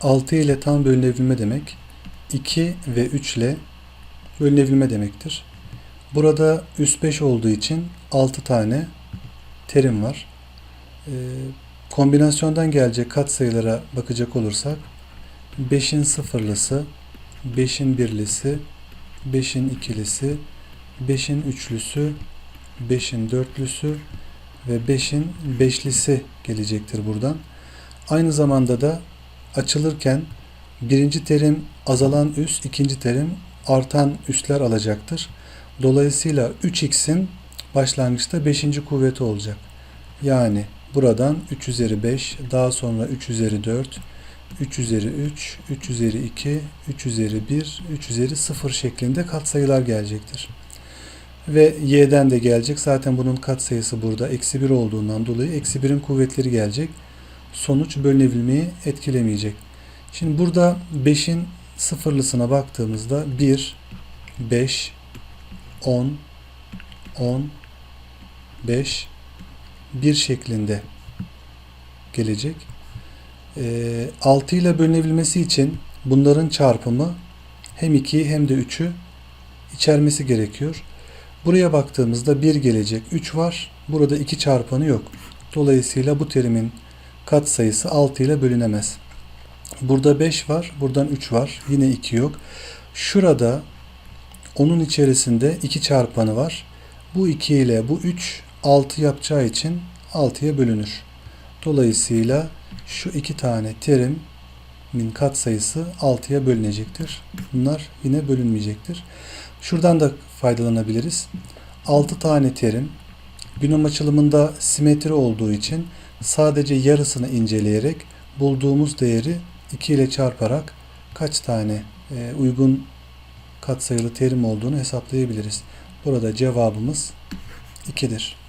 6 ile tam bölünebilme demek 2 ve 3 ile bölünebilme demektir. Burada üst 5 olduğu için 6 tane terim var. Ee, kombinasyondan gelecek katsayılara bakacak olursak 5'in sıfırlısı, 5'in birlisi, 5'in ikilisi, 5'in üçlüsü, 5'in dörtlüsü ve 5'in beşlisi gelecektir buradan. Aynı zamanda da açılırken birinci terim azalan üs, ikinci terim artan üsler alacaktır. Dolayısıyla 3x'in başlangıçta 5. kuvveti olacak. Yani buradan 3 üzeri 5, daha sonra 3 üzeri 4, 3 üzeri 3, 3 üzeri 2, 3 üzeri 1, 3 üzeri 0 şeklinde katsayılar gelecektir. Ve y'den de gelecek. Zaten bunun katsayısı burada eksi 1 olduğundan dolayı eksi 1'in kuvvetleri gelecek. Sonuç bölünebilmeyi etkilemeyecek. Şimdi burada 5'in sıfırlısına baktığımızda 1, 5, 10, 10, 5, 1 şeklinde gelecek. Ee, 6 ile bölünebilmesi için bunların çarpımı hem 2'yi hem de 3'ü içermesi gerekiyor. Buraya baktığımızda 1 gelecek, 3 var. Burada 2 çarpanı yok. Dolayısıyla bu terimin katsayısı 6 ile bölünemez. Burada 5 var, buradan 3 var. Yine 2 yok. Şurada onun içerisinde 2 çarpanı var. Bu 2 ile bu 3 6 yapacağı için 6'ya bölünür. Dolayısıyla şu iki tane terimin katsayısı 6'ya bölünecektir. Bunlar yine bölünmeyecektir. Şuradan da faydalanabiliriz. 6 tane terim binom açılımında simetri olduğu için sadece yarısını inceleyerek bulduğumuz değeri 2 ile çarparak kaç tane e, uygun katsayılı terim olduğunu hesaplayabiliriz. Burada cevabımız 2'dir.